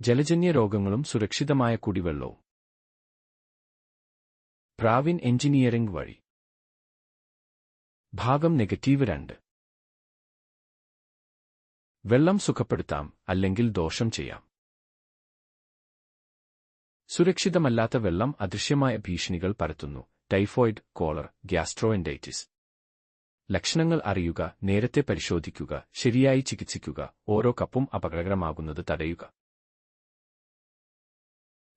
ജലജന്യ രോഗങ്ങളും സുരക്ഷിതമായ കുടിവെള്ളവും. പ്രാവിൻ എഞ്ചിനീയറിംഗ് വഴി. ഭാഗം നെഗറ്റീവ് രണ്ട്. വെള്ളം സുഖപ്പെടുത്താം അല്ലെങ്കിൽ ദോഷം ചെയ്യാം. സുരക്ഷിതമല്ലാത്ത വെള്ളം അദൃശ്യമായ ഭീഷണികൾ പരത്തുന്നു. Typhoid cholera gastroenteritis. ലക്ഷണങ്ങൾ അറിയുക നേരത്തെ പരിശോധിക്കുക ശരിയായി ചികിത്സിക്കുക ഓരോ കപ്പും അപകടകരമാകുന്നത് തടയുക.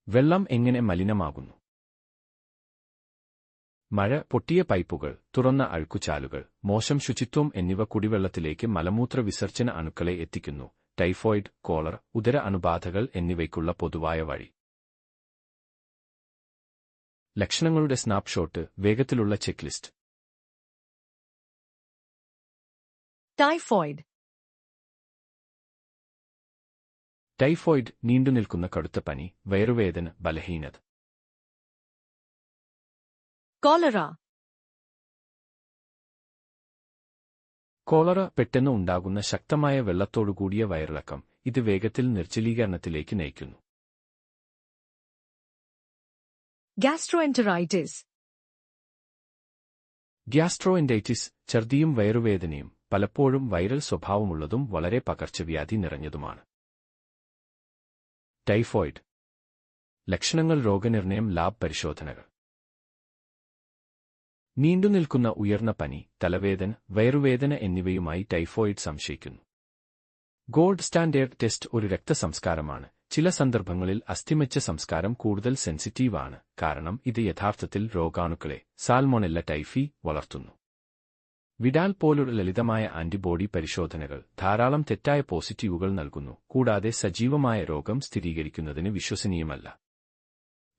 വെള്ളം എങ്ങനെ മലിനമാകുന്നു? മഴ പൊട്ടിയ പൈപ്പുകൾ തുറന്ന അഴുക്കുചാലുകൾ മോശം ശുചിത്വം എന്നിവ കുടിവെള്ളത്തിലേക്ക് മലമൂത്ര വിസർജന അണുക്കളെ എത്തിക്കുന്നു. ടൈഫോയിഡ് കോളർ ഉദര അണുബാധകൾ എന്നിവയ്ക്കുള്ള പൊതുവായ വഴി. ലക്ഷണങ്ങളുടെ സ്നാപ്ഷോട്ട് വേഗത്തിലുള്ള ചെക്ക്ലിസ്റ്റ്. ലിസ്റ്റ് typhoid, ടൈഫോയിഡ് നീണ്ടുനിൽക്കുന്ന കടുത്ത പനി വയറുവേദന ബലഹീനത. കോളറ. കോളറ പെട്ടെന്ന് ഉണ്ടാകുന്ന ശക്തമായ വെള്ളത്തോടുകൂടിയ വയറിളക്കം ഇത് വേഗത്തിൽ നിർജലീകരണത്തിലേക്ക് നയിക്കുന്നു. Gastroenteritis, ഗ്യാസ്ട്രോഎൻഡൈറ്റിസ് ഛർദിയും വയറുവേദനയും പലപ്പോഴും വൈറൽ സ്വഭാവമുള്ളതും വളരെ പകർച്ചവ്യാധി നിറഞ്ഞതുമാണ്. ടൈഫോയിഡ്. ലക്ഷണങ്ങൾ രോഗനിർണയം ലാബ് പരിശോധനകൾ. നീണ്ടുനിൽക്കുന്ന ഉയർന്ന പനി തലവേദന വയറുവേദന എന്നിവയുമായി ടൈഫോയിഡ് സംശയിക്കുന്നു. ഗോൾഡ് സ്റ്റാൻഡേർഡ് ടെസ്റ്റ് ഒരു രക്തസംസ്കാരമാണ്. ചില സന്ദർഭങ്ങളിൽ അസ്ഥിമച്ച സംസ്കാരം കൂടുതൽ സെൻസിറ്റീവ് ആണ് കാരണം ഇത് യഥാർത്ഥത്തിൽ രോഗാണുക്കളെ സാൽമോണെല്ല ടൈഫി വളർത്തുന്നു. വിഡാൽ പോലുള്ള ലളിതമായ ആന്റിബോഡി പരിശോധനകൾ ധാരാളം തെറ്റായ പോസിറ്റീവുകൾ നൽകുന്നു കൂടാതെ സജീവമായ രോഗം സ്ഥിരീകരിക്കുന്നതിന് വിശ്വസനീയമല്ല.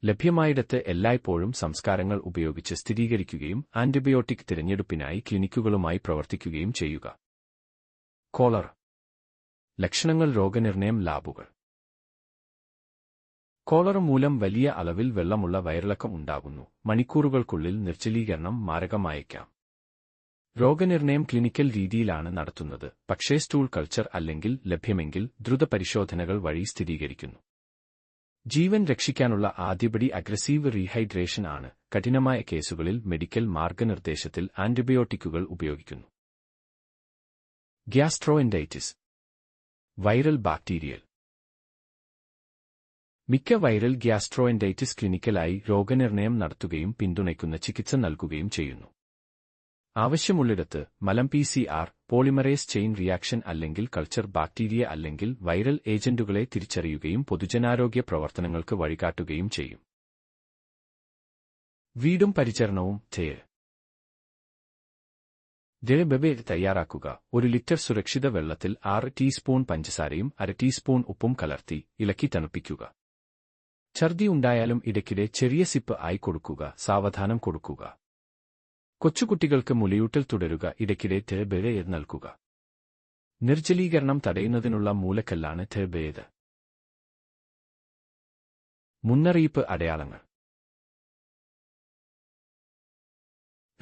ലഭ്യമായിടത്ത് എല്ലായ്പ്പോഴും സംസ്കാരങ്ങൾ ഉപയോഗിച്ച് സ്ഥിരീകരിക്കുകയും ആന്റിബയോട്ടിക് തിരഞ്ഞെടുപ്പിനായി ക്ലിനിക്കുകളുമായി പ്രവർത്തിക്കുകയും ചെയ്യുക. കോളർ. ലക്ഷണങ്ങൾ രോഗനിർണയം ലാബുകൾ. കോളർ മൂലം വലിയ അളവിൽ വെള്ളമുള്ള വയറിളക്കം ഉണ്ടാകുന്നു. മണിക്കൂറുകൾക്കുള്ളിൽ നിർജലീകരണം മാരകമായേക്കാം. രോഗനിർണയം ക്ലിനിക്കൽ രീതിയിലാണ് നടത്തുന്നത്. പക്ഷേ സ്റ്റൂൾ കൾച്ചർ അല്ലെങ്കിൽ ലഭ്യമെങ്കിൽ ദ്രുത പരിശോധനകൾ വഴി സ്ഥിരീകരിക്കുന്നു. ജീവൻ രക്ഷിക്കാനുള്ള ആദ്യപടി അഗ്രസീവ് റീഹൈഡ്രേഷൻ ആണ്. കഠിനമായ കേസുകളിൽ മെഡിക്കൽ മാർഗനിർദ്ദേശത്തിൽ ആന്റിബയോട്ടിക്കുകൾ ഉപയോഗിക്കുന്നു. ഗ്യാസ്ട്രോഎൻഡൈറ്റിസ്. Viral bacterial. മിക്ക വൈറൽ ഗ്യാസ്ട്രോഎൻഡൈറ്റിസ് ക്ലിനിക്കലായി രോഗനിർണയം നടത്തുകയും പിന്തുണയ്ക്കുന്ന ചികിത്സ നൽകുകയും ചെയ്യുന്നു. ആവശ്യമുള്ളിടത്ത് മലം P C R polymerase chain reaction അല്ലെങ്കിൽ കൾച്ചർ ബാക്ടീരിയ അല്ലെങ്കിൽ വൈറൽ ഏജന്റുകളെ തിരിച്ചറിയുകയും പൊതുജനാരോഗ്യ പ്രവർത്തനങ്ങൾക്ക് വഴികാട്ടുകയും ചെയ്യും. വീടും പരിചരണവും ചെയ് ദയബബെ തയ്യാറാക്കുക. ഒരു ലിറ്റർ സുരക്ഷിത വെള്ളത്തിൽ ആറ് ടീസ്പൂൺ പഞ്ചസാരയും അര ടീസ്പൂൺ ഉപ്പും കലർത്തി ഇളക്കി തണുപ്പിക്കുക. ഛർദി ഉണ്ടായാലും ഇടയ്ക്കിടെ ചെറിയ സിപ്പ് ആയി കൊടുക്കുക. സാവധാനം കൊടുക്കുക. കൊച്ചുകുട്ടികൾക്ക് മുലയൂട്ടൽ തുടരുക ഇടയ്ക്കിടെ തെബേയ നൽകുക. നിർജലീകരണം തടയുന്നതിനുള്ള മൂലക്കല്ലാണ് തേബേത് മുന്നറിയിപ്പ് അടയാളങ്ങൾ.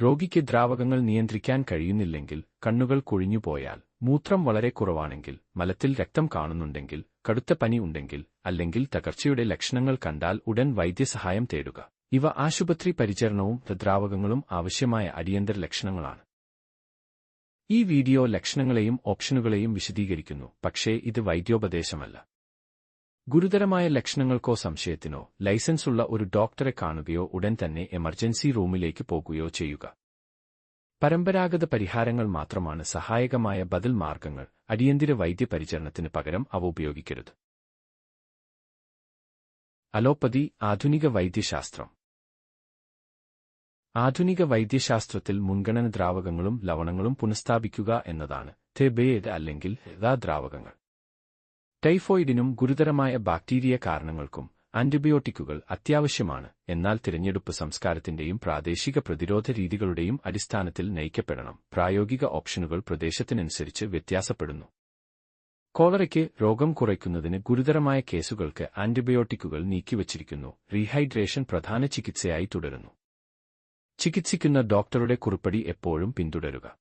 രോഗിക്ക് ദ്രാവകങ്ങൾ നിയന്ത്രിക്കാൻ കഴിയുന്നില്ലെങ്കിൽ കണ്ണുകൾ കൊഴിഞ്ഞുപോയാൽ മൂത്രം വളരെ കുറവാണെങ്കിൽ മലത്തിൽ രക്തം കാണുന്നുണ്ടെങ്കിൽ കടുത്ത പനി ഉണ്ടെങ്കിൽ അല്ലെങ്കിൽ തകർച്ചയുടെ ലക്ഷണങ്ങൾ കണ്ടാൽ ഉടൻ വൈദ്യസഹായം തേടുക. ഇവ ആശുപത്രി പരിചരണവും ദ്രാവകങ്ങളും ആവശ്യമായ അടിയന്തര ലക്ഷണങ്ങളാണ്. ഈ വീഡിയോ ലക്ഷണങ്ങളെയും ഓപ്ഷനുകളെയും വിശദീകരിക്കുന്നു പക്ഷേ ഇത് വൈദ്യോപദേശമല്ല. ഗുരുതരമായ ലക്ഷണങ്ങൾക്കോ സംശയത്തിനോ ലൈസൻസുള്ള ഒരു ഡോക്ടറെ കാണുകയോ ഉടൻ തന്നെ എമർജൻസി റൂമിലേക്ക് പോകുകയോ ചെയ്യുക. പരമ്പരാഗത പരിഹാരങ്ങൾ മാത്രമാണ് സഹായകമായ ബദൽ മാർഗങ്ങൾ അടിയന്തര വൈദ്യപരിചരണത്തിന് പകരം അവ ഉപയോഗിക്കരുത്. അലോപ്പതി ആധുനിക വൈദ്യശാസ്ത്രം. ആധുനിക വൈദ്യശാസ്ത്രത്തിൽ മുൻഗണന ദ്രാവകങ്ങളും ലവണങ്ങളും പുനഃസ്ഥാപിക്കുക എന്നതാണ് തെബേഡ് അല്ലെങ്കിൽ യഥാ ദ്രാവകങ്ങൾ. ടൈഫോയിഡിനും ഗുരുതരമായ ബാക്ടീരിയ കാരണങ്ങൾക്കും ആന്റിബയോട്ടിക്കുകൾ അത്യാവശ്യമാണ് എന്നാൽ തിരഞ്ഞെടുപ്പ് സംസ്കാരത്തിന്റെയും പ്രാദേശിക പ്രതിരോധ രീതികളുടെയും അടിസ്ഥാനത്തിൽ നയിക്കപ്പെടണം. പ്രായോഗിക ഓപ്ഷനുകൾ പ്രദേശത്തിനനുസരിച്ച് വ്യത്യാസപ്പെടുന്നു. കോളറയ്ക്ക് രോഗം കുറയ്ക്കുന്നതിന് ഗുരുതരമായ കേസുകൾക്ക് ആന്റിബയോട്ടിക്കുകൾ നീക്കിവച്ചിരിക്കുന്നു. റീഹൈഡ്രേഷൻ പ്രധാന ചികിത്സയായി തുടരുന്നു. ചികിത്സിക്കുന്ന ഡോക്ടറുടെ കുറിപ്പടി എപ്പോഴും പിന്തുടരുക.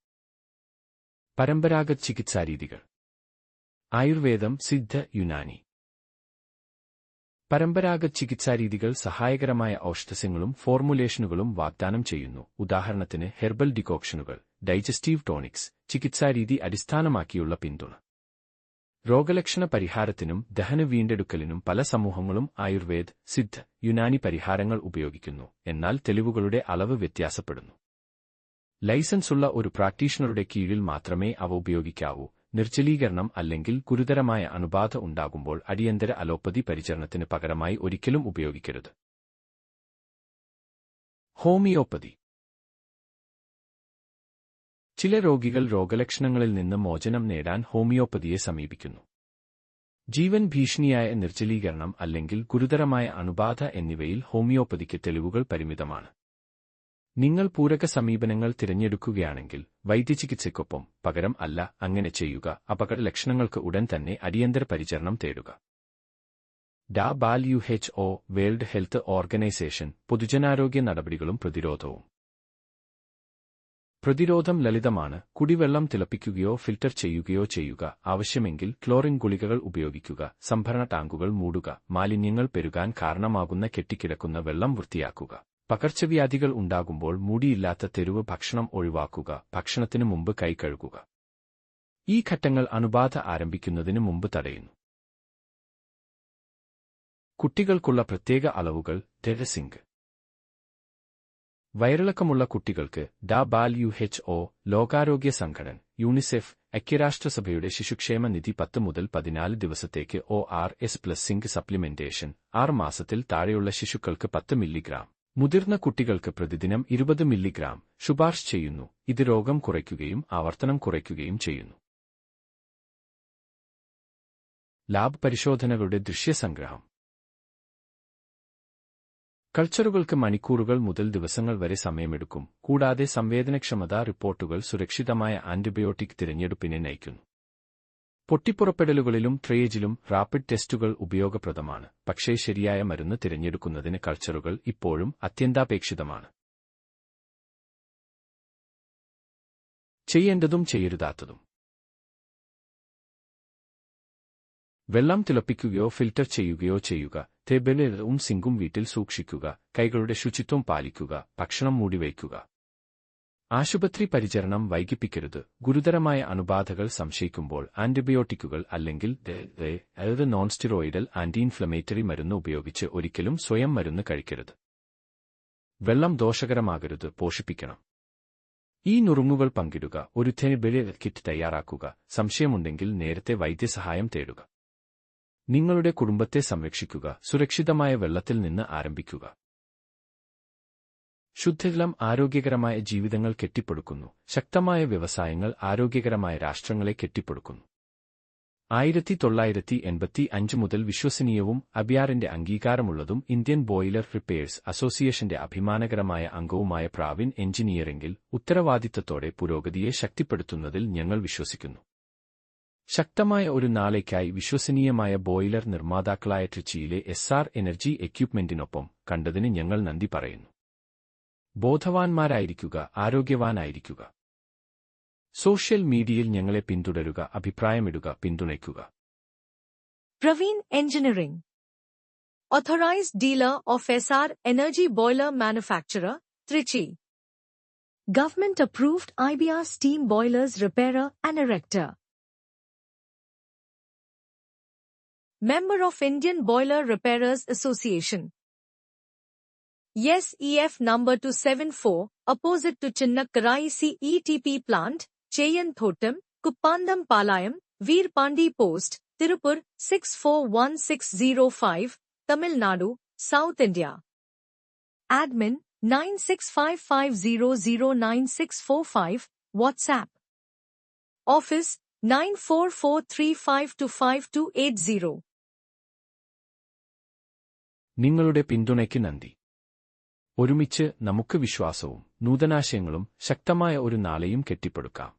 പരമ്പരാഗത ചികിത്സാരീതികൾ ആയുർവേദം സിദ്ധ യുനാനി. പരമ്പരാഗത ചികിത്സാരീതികൾ സഹായകരമായ ഔഷധസ്യങ്ങളും ഫോർമുലേഷനുകളും വാഗ്ദാനം ചെയ്യുന്നു. ഉദാഹരണത്തിന് ഹെർബൽ ഡിക്കോക്ഷനുകൾ ഡൈജസ്റ്റീവ് ടോണിക്സ് ചികിത്സാരീതി അടിസ്ഥാനമാക്കിയുള്ള പിന്തുണ. രോഗലക്ഷണ പരിഹാരത്തിനും ദഹന വീണ്ടെടുക്കലിനും പല സമൂഹങ്ങളും ആയുർവേദ് സിദ്ധ യുനാനി പരിഹാരങ്ങൾ ഉപയോഗിക്കുന്നു. എന്നാൽ തെളിവുകളുടെ അളവ് വ്യത്യാസപ്പെടുന്നു. ലൈസൻസുള്ള ഒരു പ്രാക്ടീഷണറുടെ കീഴിൽ മാത്രമേ അവ ഉപയോഗിക്കാവൂ. നിർജലീകരണം അല്ലെങ്കിൽ ഗുരുതരമായ അണുബാധ ഉണ്ടാകുമ്പോൾ അടിയന്തര അലോപ്പതി പരിചരണത്തിന് പകരമായി ഒരിക്കലും ഉപയോഗിക്കരുത്. ഹോമിയോപ്പതി. ചില രോഗികൾ രോഗലക്ഷണങ്ങളിൽ നിന്ന് മോചനം നേടാൻ ഹോമിയോപ്പതിയെ സമീപിക്കുന്നു. ജീവൻ ഭീഷണിയായ നിർജലീകരണം അല്ലെങ്കിൽ ഗുരുതരമായ അണുബാധ എന്നിവയിൽ ഹോമിയോപ്പതിക്ക് തെളിവുകൾ പരിമിതമാണ്. നിങ്ങൾ പൂരക സമീപനങ്ങൾ തിരഞ്ഞെടുക്കുകയാണെങ്കിൽ വൈദ്യചികിത്സയ്ക്കൊപ്പം പകരം അല്ല അങ്ങനെ ചെയ്യുക. അപകട ലക്ഷണങ്ങൾക്ക് ഉടൻ തന്നെ അടിയന്തര പരിചരണം തേടുക. ഡാ ബാൽ U H O world health organisation പൊതുജനാരോഗ്യ നടപടികളും പ്രതിരോധവും. പ്രതിരോധം ലളിതമാണ്. കുടിവെള്ളം തിളപ്പിക്കുകയോ ഫിൽറ്റർ ചെയ്യുകയോ ചെയ്യുക. ആവശ്യമെങ്കിൽ ക്ലോറിൻ ഗുളികകൾ ഉപയോഗിക്കുക. സംഭരണ ടാങ്കുകൾ മൂടുക. മാലിന്യങ്ങൾ പെരുകാൻ കാരണമാകുന്ന കെട്ടിക്കിടക്കുന്ന വെള്ളം വൃത്തിയാക്കുക. പകർച്ചവ്യാധികൾ ഉണ്ടാകുമ്പോൾ മൂടിയില്ലാത്ത തെരുവ് ഭക്ഷണം ഒഴിവാക്കുക. ഭക്ഷണത്തിനു മുമ്പ് കൈ കഴുകുക. ഈ ഘട്ടങ്ങൾ അണുബാധ ആരംഭിക്കുന്നതിന് മുമ്പ് തടയുന്നു. കുട്ടികൾക്കുള്ള പ്രത്യേക അളവുകൾ ടെറസിംഗ് വയറിളക്കമുള്ള കുട്ടികൾക്ക് ഡാ ബാൽ യു എച്ച് ഒ ലോകാരോഗ്യ സംഘടന യൂണിസെഫ് ഐക്യരാഷ്ട്രസഭയുടെ ശിശുക്ഷേമ നിധി പത്ത് മുതൽ പതിനാല് ദിവസത്തേക്ക് O R S plus zinc supplementation ആറ് മാസത്തിൽ താഴെയുള്ള ശിശുക്കൾക്ക് പത്ത് മില്ലിഗ്രാം. മുതിർന്ന കുട്ടികൾക്ക് പ്രതിദിനം ഇരുപത് മില്ലിഗ്രാം ശുപാർശ ചെയ്യുന്നു. ഇത് രോഗം കുറയ്ക്കുകയും ആവർത്തനം കുറയ്ക്കുകയും ചെയ്യുന്നു. ലാബ് പരിശോധനകളുടെ ദൃശ്യസംഗ്രഹം. കൾച്ചറുകൾക്ക് മണിക്കൂറുകൾ മുതൽ ദിവസങ്ങൾ വരെ സമയമെടുക്കും. കൂടാതെ സംവേദനക്ഷമത റിപ്പോർട്ടുകൾ സുരക്ഷിതമായ ആന്റിബയോട്ടിക് തിരഞ്ഞെടുപ്പിനെ നയിക്കുന്നു. പൊട്ടിപ്പുറപ്പെടലുകളിലും ട്രേജിലും റാപ്പിഡ് ടെസ്റ്റുകൾ ഉപയോഗപ്രദമാണ്. പക്ഷേ ശരിയായ മരുന്ന് തിരഞ്ഞെടുക്കുന്നതിന് കൾച്ചറുകൾ ഇപ്പോഴും അത്യന്താപേക്ഷിതമാണ്. ചെയ്യേണ്ടതും ചെയ്യരുതാത്തതും. വെള്ളം തിളപ്പിക്കുകയോ ഫിൽട്ടർ ചെയ്യുകയോ ചെയ്യുക. തേബലും സിങ്കും വീട്ടിൽ സൂക്ഷിക്കുക. കൈകളുടെ ശുചിത്വം പാലിക്കുക. ഭക്ഷണം മൂടിവയ്ക്കുക ആശുപത്രി പരിചരണം വൈകിപ്പിക്കരുത്. ഗുരുതരമായ അണുബാധകൾ സംശയിക്കുമ്പോൾ ആന്റിബയോട്ടിക്കുകൾ അല്ലെങ്കിൽ അതായത് നോൺ സ്റ്റിറോയിഡൽ ആന്റി ഇൻഫ്ലമേറ്ററി മരുന്ന് ഉപയോഗിച്ച് ഒരിക്കലും സ്വയം മരുന്ന് കഴിക്കരുത്. വെള്ളം ദോഷകരമാകരുത്. പോഷിപ്പിക്കണം. ഈ നുറുങ്ങുകൾ പങ്കിടുക. ഒരു തെനിബെളി കിറ്റ് തയ്യാറാക്കുക. സംശയമുണ്ടെങ്കിൽ നേരത്തെ വൈദ്യസഹായം തേടുക. നിങ്ങളുടെ കുടുംബത്തെ സംരക്ഷിക്കുക സുരക്ഷിതമായ വെള്ളത്തിൽ നിന്ന് ആരംഭിക്കുക. ശുദ്ധജലം ആരോഗ്യകരമായ ജീവിതങ്ങൾ കെട്ടിപ്പടുക്കുന്നു. ശക്തമായ വ്യവസായങ്ങൾ ആരോഗ്യകരമായ രാഷ്ട്രങ്ങളെ കെട്ടിപ്പടുക്കുന്നു. ആയിരത്തി തൊള്ളായിരത്തി എൺപത്തി അഞ്ച് മുതൽ വിശ്വസനീയവും അബിയാറിന്റെ അംഗീകാരമുള്ളതും ഇന്ത്യൻ ബോയിലർ റിപ്പയേഴ്സ് അസോസിയേഷന്റെ അഭിമാനകരമായ അംഗവുമായ പ്രാവിൻ എഞ്ചിനീയറിംഗിൽ ഉത്തരവാദിത്തത്തോടെ പുരോഗതിയെ ശക്തിപ്പെടുത്തുന്നതിൽ ഞങ്ങൾ വിശ്വസിക്കുന്നു. ശക്തമായ ഒരു നാളേക്കായി വിശ്വസനീയമായ ബോയിലർ നിർമ്മാതാക്കളായ ട്രിച്ചിയിലെ എസ് ആർ എനർജി എക്യുപ്മെന്റിനൊപ്പം കണ്ടതിന് ഞങ്ങൾ നന്ദി പറയുന്നു. ബോധവാന്മാരായിരിക്കുക ആരോഗ്യവാനായിരിക്കുക. സോഷ്യൽ മീഡിയയിൽ ഞങ്ങളെ പിന്തുടരുക അഭിപ്രായമിടുക പിന്തുണയ്ക്കുക. Praveen engineering authorised dealer of S R energy boiler manufacturer Trichy government approved I B R steam boilers repair and erector. Member of Indian Boiler Repairers Association. Yes EF number 274, opposite to Chinnakkarai CETP plant, Chayan Thotam, Kuppandam Palayam, Veer Pandi Post, Tirupur 641605, Tamil Nadu, South India. Admin 9655009645, WhatsApp. Office 9443525280. നിങ്ങളുടെ പിന്തുണയ്ക്ക് നന്ദി. ഒരുമിച്ച് നമുക്ക് വിശ്വാസവും നൂതനാശയങ്ങളും ശക്തമായ ഒരു നാളെയും കെട്ടിപ്പടുക്കാം.